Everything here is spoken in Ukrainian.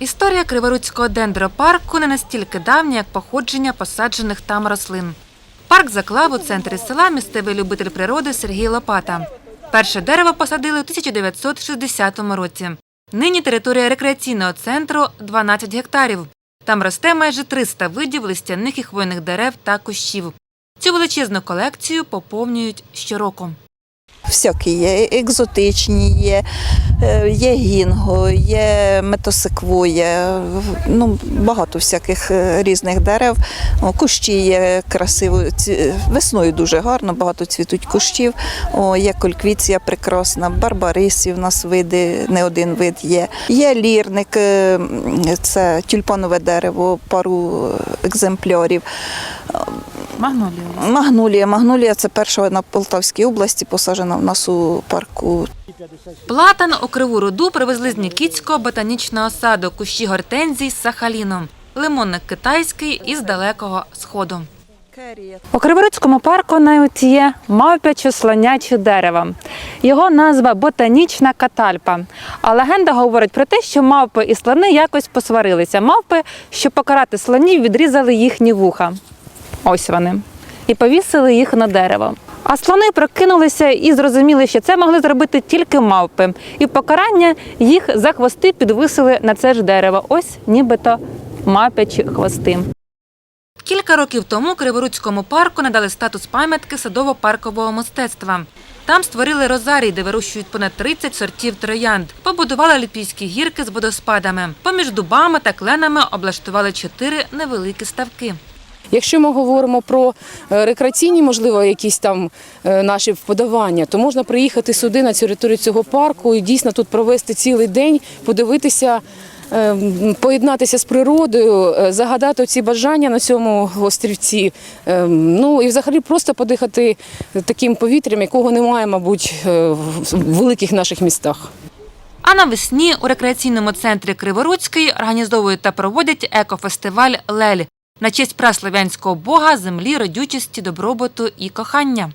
Історія Криворуцького дендропарку не настільки давня, як походження посаджених там рослин. Парк заклав у центрі села місцевий любитель природи Сергій Лопата. Перше дерево посадили у 1960 році. Нині територія рекреаційного центру 12 гектарів. Там росте майже 300 видів листяних і хвойних дерев та кущів. Цю величезну колекцію поповнюють щороку. Всякі є, екзотичні є, е, є гінго, є метосиквоя, ну, багато всяких е, різних дерев. О, Кущі є красиво, весною дуже гарно, багато цвітуть кущів. О, є кольквіція прекрасна, барбарисів у нас види, не один вид є. Є лірник, е, це тюльпанове дерево, пару екземплярів. Магнолія. Магнолія. Магнолія це перша на Полтавській області, посаджена в нас у парку. Платан у Криву Руду привезли з Нікітського ботанічного саду кущі гортензій з Сахаліном, лимонник китайський із далекого сходу. У Криворуцькому парку навіть є мавпячо-слоняче дерево. Його назва ботанічна катальпа. А легенда говорить про те, що мавпи і слони якось посварилися. Мавпи, щоб покарати слонів, відрізали їхні вуха. Ось вони. І повісили їх на дерево. А слони прокинулися і зрозуміли, що це могли зробити тільки мавпи. І в покарання їх за хвости підвисили на це ж дерево. Ось нібито мавпячі хвости. Кілька років тому Криворуцькому парку надали статус пам'ятки садово-паркового мистецтва. Там створили розарій, де вирощують понад 30 сортів троянд. Побудували альпійські гірки з водоспадами. Поміж дубами та кленами облаштували чотири невеликі ставки. Якщо ми говоримо про е, рекреаційні, можливо, якісь там е, наші вподобання, то можна приїхати сюди на територію цього парку і дійсно тут провести цілий день, подивитися. е, Поєднатися з природою, е, загадати ці бажання на цьому острівці. е, Ну і взагалі просто подихати таким повітрям, якого немає, мабуть, в великих наших містах. А навесні у рекреаційному центрі Криворуцький організовують та проводять екофестиваль Лель на честь праслов'янського бога, землі, родючості, добробуту і кохання.